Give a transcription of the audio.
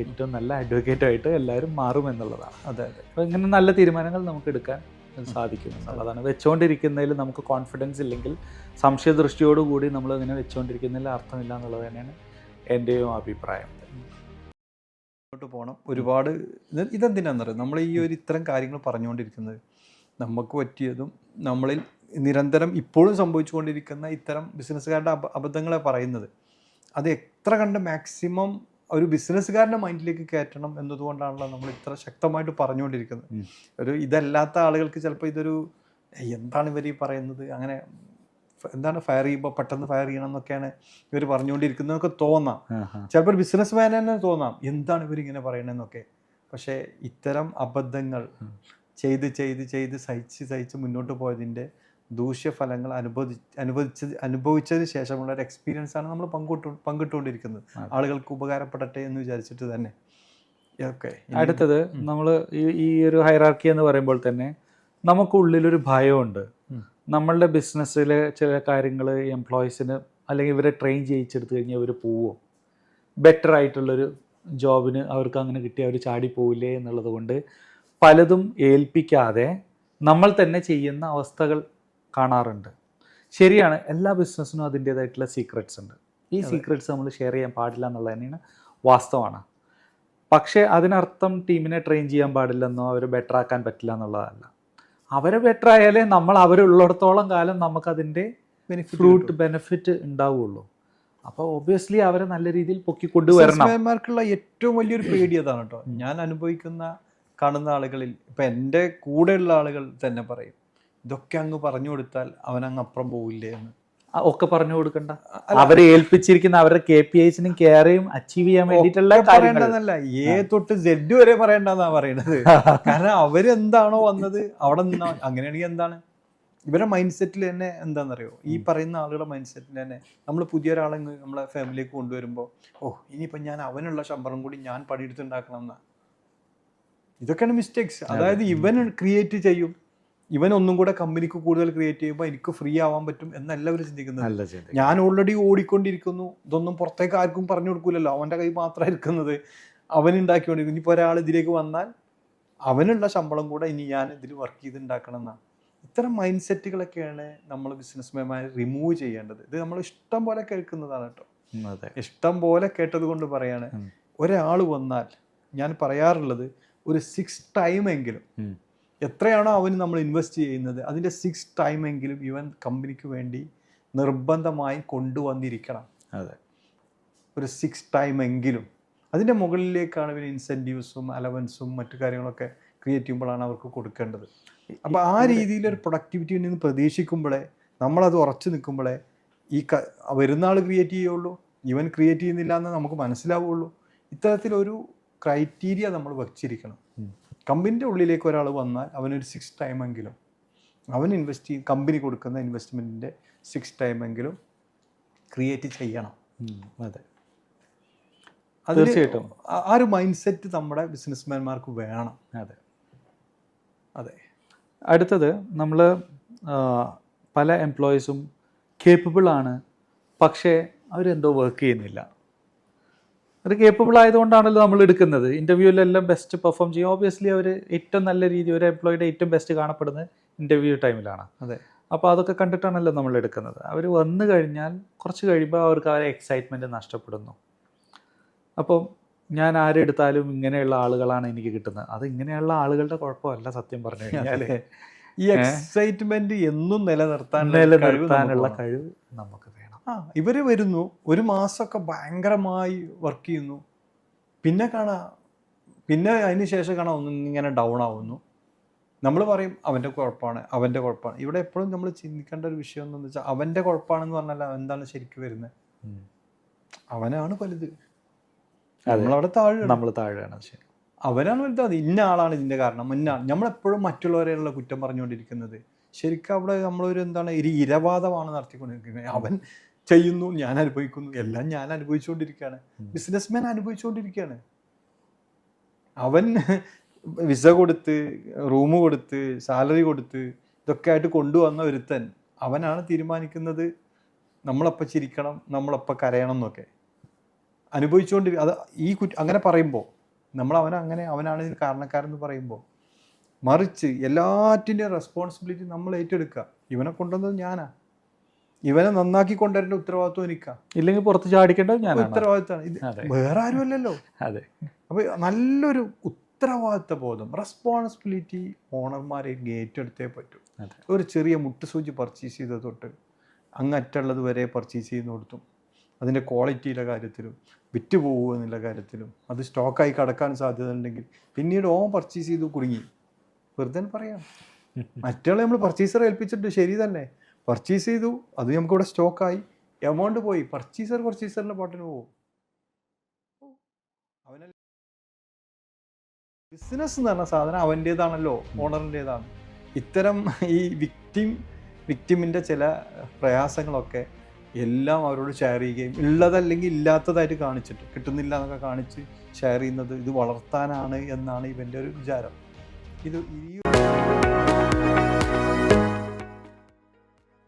ഏറ്റവും നല്ല അഡ്വക്കേറ്റായിട്ട് എല്ലാവരും മാറും എന്നുള്ളതാണ്. അതെ അതെ. അപ്പോൾ ഇങ്ങനെ നല്ല തീരുമാനങ്ങൾ നമുക്ക് എടുക്കാൻ സാധിക്കും എന്നുള്ളതാണ് വെച്ചുകൊണ്ടിരിക്കുന്നതിൽ നമുക്ക് കോൺഫിഡൻസ് ഇല്ലെങ്കിൽ സംശയദൃഷ്ടിയോടുകൂടി നമ്മൾ ഇങ്ങനെ വെച്ചുകൊണ്ടിരിക്കുന്നതിൽ അർത്ഥമില്ല എന്നുള്ളത് തന്നെയാണ് എന്റെയും അഭിപ്രായം. മുന്നോട്ട് പോകണം ഒരുപാട് ഇത് ഇതെന്തിനാണെന്നറിയാം നമ്മൾ ഈ ഒരു ഇത്തരം കാര്യങ്ങൾ പറഞ്ഞുകൊണ്ടിരിക്കുന്നത് നമുക്ക് പറ്റിയതും നമ്മളിൽ നിരന്തരം ഇപ്പോഴും സംഭവിച്ചുകൊണ്ടിരിക്കുന്ന ഇത്തരം ബിസിനസ്സുകാരുടെ അബ അബദ്ധങ്ങളെ പറയുന്നത്. അത് എത്ര കണ്ട് മാക്സിമം ഒരു ബിസിനസ്സുകാരന്റെ മൈൻഡിലേക്ക് കയറ്റണം എന്നതുകൊണ്ടാണല്ലോ നമ്മൾ ഇത്ര ശക്തമായിട്ട് പറഞ്ഞുകൊണ്ടിരിക്കുന്നത്. ഒരു ഇതല്ലാത്ത ആളുകൾക്ക് ചിലപ്പോൾ ഇതൊരു എന്താണ് ഇവർ ഈ പറയുന്നത്? അങ്ങനെ എന്താണ് ഫയർ ചെയ്യുമ്പോൾ പെട്ടെന്ന് ഫയർ ചെയ്യണം എന്നൊക്കെയാണ് ഇവർ പറഞ്ഞുകൊണ്ടിരിക്കുന്നതൊക്കെ തോന്നാം. ചിലപ്പോൾ ഒരു ബിസിനസ് മാൻ തന്നെ തോന്നാം എന്താണ് ഇവരിങ്ങനെ പറയണതെന്നൊക്കെ പക്ഷേ ഇത്തരം അബദ്ധങ്ങൾ. ചെയ്ത് ചെയ്ത് ചെയ്ത് സഹിച്ച് സഹിച്ച് മുന്നോട്ട് പോയതിന്റെ ദൂഷ്യഫലങ്ങൾ അനുഭവി അനുഭവിച്ച അനുഭവിച്ചതിന് ശേഷമുള്ള ഒരു എക്സ്പീരിയൻസ് ആണ് നമ്മൾ പങ്കുട്ടു പങ്കിട്ടുകൊണ്ടിരിക്കുന്നത്. ആളുകൾക്ക് ഉപകാരപ്പെടട്ടെ എന്ന് വിചാരിച്ചിട്ട് തന്നെ. ഓക്കെ. അടുത്തത് നമ്മൾ ഈ ഈ ഒരു ഹൈറാർക്കി എന്ന് പറയുമ്പോൾ തന്നെ നമുക്കുള്ളിലൊരു ഭയമുണ്ട്. നമ്മളുടെ ബിസിനസ്സിലെ ചില കാര്യങ്ങൾ എംപ്ലോയീസിന് അല്ലെങ്കിൽ ഇവരെ ട്രെയിൻ ചെയ്യിച്ചെടുത്ത് കഴിഞ്ഞാൽ ഇവർ പോവോ? ബെറ്റർ ആയിട്ടുള്ളൊരു ജോബിന് അവർക്ക് അങ്ങനെ കിട്ടി അവർ ചാടി പോവില്ലേ എന്നുള്ളത് കൊണ്ട് പലതും ഏൽപ്പിക്കാതെ നമ്മൾ തന്നെ ചെയ്യുന്ന അവസ്ഥകൾ കാണാറുണ്ട്. ശരിയാണ് എല്ലാ ബിസിനസ്സിനും അതിന്റേതായിട്ടുള്ള സീക്രട്സ് ഉണ്ട്. ഈ. സീക്രട്സ് നമ്മൾ ഷെയർ ചെയ്യാൻ പാടില്ല എന്നുള്ളത് തന്നെയാണ് വാസ്തവമാണ് പക്ഷേ അതിനർത്ഥം ടീമിനെ ട്രെയിൻ ചെയ്യാൻ പാടില്ലെന്നോ അവരെ ബെറ്റർ ആക്കാൻ പറ്റില്ല എന്നുള്ളതല്ല. അവരെ ബെറ്റർ ആയാലേ നമ്മൾ അവരുള്ളിടത്തോളം കാലം നമുക്കതിന്റെ ഫ്രൂട്ട് ബെനിഫിറ്റ് ഉണ്ടാവുള്ളൂ അപ്പോൾ ഒബ്വിയസ്ലി അവരെ നല്ല രീതിയിൽ പൊക്കിക്കൊണ്ടുവരണം ബിസിനസ്മാൻമാർക്കുള്ള ഏറ്റവും വലിയൊരു പേടി അതാണ് കേട്ടോ. ഞാൻ അനുഭവിക്കുന്ന കാണുന്ന ആളുകളിൽ ഇപ്പൊ എന്റെ കൂടെയുള്ള ആളുകൾ തന്നെ പറയും. ഇതൊക്കെ അങ്ങ് പറഞ്ഞു കൊടുത്താൽ അവൻ അങ്ങ് അപ്പുറം പോവില്ലേ എന്ന്. ഒക്കെ പറഞ്ഞു കൊടുക്കണ്ട. അവരെ ഏൽപ്പിച്ചിരിക്കുന്ന അവരുടെ കെ പി ഐസിനും കെയറേയും അച്ചീവ് ചെയ്യാൻ വേണ്ടിയിട്ടുള്ള പറയണ്ടെന്നല്ല ഏ തൊട്ട് ജെഡ് വരെ പറയണ്ടെന്നാ പറയണത്. കാരണം അവരെന്താണോ വന്നത് അവിടെ നിന്നാ അങ്ങനെയാണെങ്കിൽ എന്താണ്? ഇവരുടെ മൈൻഡ് സെറ്റിൽ തന്നെ എന്താണെന്നറിയോ? ഈ പറയുന്ന ആളുകളുടെ മൈൻഡ് സെറ്റിൽ തന്നെ നമ്മൾ പുതിയ ഒരാളെ നമ്മളെ ഫാമിലിക്ക് കൊണ്ടുവരുമ്പോൾ ഓ ഇനിയിപ്പോൾ ഞാൻ അവനുള്ള ശമ്പളം കൂടി ഞാൻ പണിയെടുത്തുണ്ടാക്കണം എന്നാ ഇതൊക്കെയാണ് മിസ്റ്റേക്സ് അതായത് ഇവൻ ക്രിയേറ്റ് ചെയ്യും. ഇവൻ ഒന്നും കൂടെ കമ്പനിക്ക് കൂടുതൽ ക്രിയേറ്റ് ചെയ്യുമ്പോൾ എനിക്ക് ഫ്രീ ആവാൻ പറ്റും എന്നല്ല അവർ ചിന്തിക്കുന്നത്. ഞാൻ ഓൾറെഡി ഓടിക്കൊണ്ടിരിക്കുന്നു. ഇതൊന്നും പുറത്തേക്ക് ആർക്കും പറഞ്ഞു കൊടുക്കൂലല്ലോ. അവന്റെ കൈ മാത്രമാണ് ഇരിക്കുന്നത് അവൻ ഉണ്ടാക്കിക്കൊണ്ടിരിക്കുന്നു. ഇനിയിപ്പോൾ ഒരാൾ ഇതിലേക്ക് വന്നാൽ അവനുള്ള ശമ്പളം കൂടെ ഇനി ഞാൻ ഇതിൽ വർക്ക് ചെയ്ത് ഉണ്ടാക്കണം എന്നാണ്. ഇത്തരം മൈൻഡ് സെറ്റുകളൊക്കെയാണ് നമ്മൾ ബിസിനസ്മാൻമാർ റിമൂവ് ചെയ്യേണ്ടത്. ഇത് നമ്മൾ ഇഷ്ടം പോലെ കേൾക്കുന്നതാണ് കേട്ടോ. ഇഷ്ടം പോലെ കേട്ടത് കൊണ്ട് പറയാണ്. ഒരാൾ വന്നാൽ ഞാൻ പറയാറുള്ളത് ഒരു സിക്സ് ടൈം എങ്കിലും. എത്രയാണോ അവന് നമ്മൾ ഇൻവെസ്റ്റ് ചെയ്യുന്നത് അതിന്റെ സിക്സ് ടൈമെങ്കിലും ഇവൻ കമ്പനിക്ക് വേണ്ടി നിർബന്ധമായി കൊണ്ടുവന്നിരിക്കണം. അതെ. ഒരു സിക്സ് ടൈമെങ്കിലും അതിന്റെ മുകളിലേക്കാണ് ഇവർ ഇൻസെന്റീവ്സും അലവൻസും മറ്റു കാര്യങ്ങളൊക്കെ ക്രിയേറ്റ് ചെയ്യുമ്പോഴാണ് അവർക്ക് കൊടുക്കേണ്ടത്. അപ്പോൾ ആ രീതിയിൽ ഒരു പ്രൊഡക്ടിവിറ്റി നിന്ന് പ്രതീക്ഷിക്കുമ്പോഴേ നമ്മളത് ഉറച്ചു നിൽക്കുമ്പോഴേ ഈ ക വരുന്ന ആൾ ക്രിയേറ്റ് ചെയ്യുള്ളൂ ഇവൻ ക്രിയേറ്റ് ചെയ്യുന്നില്ല എന്ന് നമുക്ക് മനസ്സിലാവുള്ളൂ ഇത്തരത്തിലൊരു ക്രൈറ്റീരിയ നമ്മൾ വച്ചിരിക്കണം. കമ്പനിന്റെ ഉള്ളിലേക്ക് ഒരാൾ വന്നാൽ അവനൊരു സിക്സ് ടൈമെങ്കിലും അവൻ ഇൻവെസ്റ്റ് ചെയ്യും കമ്പനി കൊടുക്കുന്ന ഇൻവെസ്റ്റ്മെന്റിന്റെ സിക്സ് ടൈമെങ്കിലും ക്രിയേറ്റ് ചെയ്യണം. അതെ. തീർച്ചയായിട്ടും. ആ- ആ ഒരു മൈൻഡ് സെറ്റ് നമ്മുടെ ബിസിനസ്മാൻമാർക്ക് വേണം. അതെ. അതെ. അടുത്തത് നമ്മൾ പല എംപ്ലോയീസും കേപ്പബിൾ ആണ് പക്ഷേ അവരെന്തോ വർക്ക് ചെയ്യുന്നില്ല. അത് കേപ്പബിൾ ആയതുകൊണ്ടാണല്ലോ നമ്മൾ എടുക്കുന്നത്. ഇന്റർവ്യൂവിലെല്ലാം ബെസ്റ്റ് പെർഫോം ചെയ്യും. ഓബിയസ്ലി അവർ ഏറ്റവും നല്ല രീതി ഒരു എംപ്ലോയിയുടെ ഏറ്റവും ബെസ്റ്റ് കാണപ്പെടുന്നത് ഇന്റർവ്യൂ ടൈമിലാണ് അതെ. അപ്പോൾ അതൊക്കെ കണ്ടിട്ടാണല്ലോ നമ്മൾ എടുക്കുന്നത്. അവർ വന്നു കഴിഞ്ഞാൽ കുറച്ച് കഴിയുമ്പോൾ അവർക്ക് അവരെ എക്സൈറ്റ്മെന്റ് നഷ്ടപ്പെടുന്നു. അപ്പം ഞാൻ ആരെടുത്താലും ഇങ്ങനെയുള്ള ആളുകളാണ് എനിക്ക് കിട്ടുന്നത്. അത് ഇങ്ങനെയുള്ള ആളുകളുടെ കുഴപ്പമല്ല സത്യം പറഞ്ഞു കഴിഞ്ഞാൽ ഈ എക്സൈറ്റ്മെന്റ് എന്നും നിലനിർത്താൻ നിലനിർത്താനുള്ള കഴിവ് നമുക്ക് ആ ഇവർ വരുന്നു. ഒരു മാസമൊക്കെ ഭയങ്കരമായി വർക്ക് ചെയ്യുന്നു. പിന്നെ കാണാ പിന്നെ അതിന് ശേഷം കാണാൻ ഒന്ന് ഇങ്ങനെ ഡൗൺ ആവുന്നു. നമ്മൾ പറയും അവന്റെ കുഴപ്പമാണ് അവന്റെ കുഴപ്പമാണ് ഇവിടെ എപ്പോഴും നമ്മൾ ചിന്തിക്കേണ്ട ഒരു വിഷയം എന്താണെന്ന് വെച്ചാൽ അവന്റെ കുഴപ്പമാണെന്ന് പറഞ്ഞാൽ എന്താണ് ശരിക്കും വരുന്നത് അവനാണ് വലുത്. നമ്മളവിടെ താഴെ നമ്മൾ താഴെയാണ് ശരി. അവനാണ് വലുത്. അത് ഇന്ന ആളാണ് ഇതിന്റെ കാരണം. ആൾ നമ്മളെപ്പോഴും മറ്റുള്ളവരെയുള്ള കുറ്റം പറഞ്ഞുകൊണ്ടിരിക്കുന്നത്. ശരിക്കും അവിടെ നമ്മളൊരു എന്താണ് ഒരു ഇരവാദമാണ് നടത്തിക്കൊണ്ടിരിക്കുന്നത്. അവൻ ചെയ്യുന്നു ഞാൻ അനുഭവിക്കുന്നു എല്ലാം ഞാൻ അനുഭവിച്ചുകൊണ്ടിരിക്കുകയാണ്. ബിസിനസ്മാൻ അനുഭവിച്ചുകൊണ്ടിരിക്കുകയാണ്. അവൻ വിസ കൊടുത്ത് റൂം കൊടുത്ത് സാലറി കൊടുത്ത് ഇതൊക്കെ ആയിട്ട് കൊണ്ടുവന്ന ഒരുത്തൻ അവനാണ് തീരുമാനിക്കുന്നത്. നമ്മളപ്പം ചിരിക്കണം നമ്മളപ്പം കരയണം എന്നൊക്കെ. അനുഭവിച്ചുകൊണ്ടിരിക്കുക അത് ഈ കുറ്റ അങ്ങനെ പറയുമ്പോൾ നമ്മൾ അവൻ അങ്ങനെ അവനാണ് ഇതിന് കാരണക്കാരെന്ന് പറയുമ്പോൾ മറിച്ച് എല്ലാറ്റിന്റെയും റെസ്പോൺസിബിലിറ്റി നമ്മൾ ഏറ്റെടുക്കുക. ഇവനെ കൊണ്ടുവന്നത് ഞാനാ. ഇവനെ നന്നാക്കി കൊണ്ടുവരേണ്ട ഉത്തരവാദിത്വം എനിക്കാ. ഇല്ലെങ്കിൽ പുറത്ത് ചാടിക്കേണ്ടത് ഞാൻ ഉത്തരവാദിത്തമാണ് ഇത് വേറെ ആരുമല്ലല്ലോ. അതെ. അപ്പോൾ നല്ലൊരു ഉത്തരവാദിത്ത ബോധം റെസ്പോൺസിബിലിറ്റി ഓണർമാരെ ഏറ്റെടുത്തേ പറ്റൂ. ഒരു ചെറിയ മുട്ടുസൂചി പർച്ചേസ് ചെയ്ത തൊട്ട് അങ്ങറ്റുള്ളത് വരെ പർച്ചേസ് ചെയ്യുന്ന കൊടുത്തും അതിന്റെ ക്വാളിറ്റിയുടെ കാര്യത്തിലും വിറ്റ് പോകുമോ എന്നുള്ള കാര്യത്തിലും അത് സ്റ്റോക്കായി കടക്കാൻ സാധ്യത ഉണ്ടെങ്കിൽ പിന്നീട് ഓം പർച്ചേസ് ചെയ്ത് കുടുങ്ങി. വെറുതെ പറയാം. മറ്റുള്ള നമ്മൾ പർച്ചേസർ ഏൽപ്പിച്ചിട്ട് ശരി തന്നെ. പർച്ചേസ് ചെയ്തു. അത് നമുക്കിവിടെ സ്റ്റോക്കായി എമൗണ്ട് പോയി. പർച്ചേസർ പർച്ചേസറിന്റെ പാട്ടിന് പോകും. അവനല്ല. ബിസിനസ് എന്ന് പറഞ്ഞ സാധനം അവന്റേതാണല്ലോ ഓണറിന്റേതാണ് ഇത്തരം ഈ വിക്ടിം വിക്ടിമിന്റെ ചില പ്രയാസങ്ങളൊക്കെ എല്ലാം അവരോട് ഷെയർ ചെയ്യുകയും ഉള്ളതല്ലെങ്കിൽ ഇല്ലാത്തതായിട്ട് കാണിച്ചിട്ട് കിട്ടുന്നില്ല എന്നൊക്കെ കാണിച്ച് ഷെയർ ചെയ്യുന്നത് ഇത് വളർത്താനാണ് എന്നാണ് ഇവന്റെ ഒരു വിചാരം. ഇത് ഈ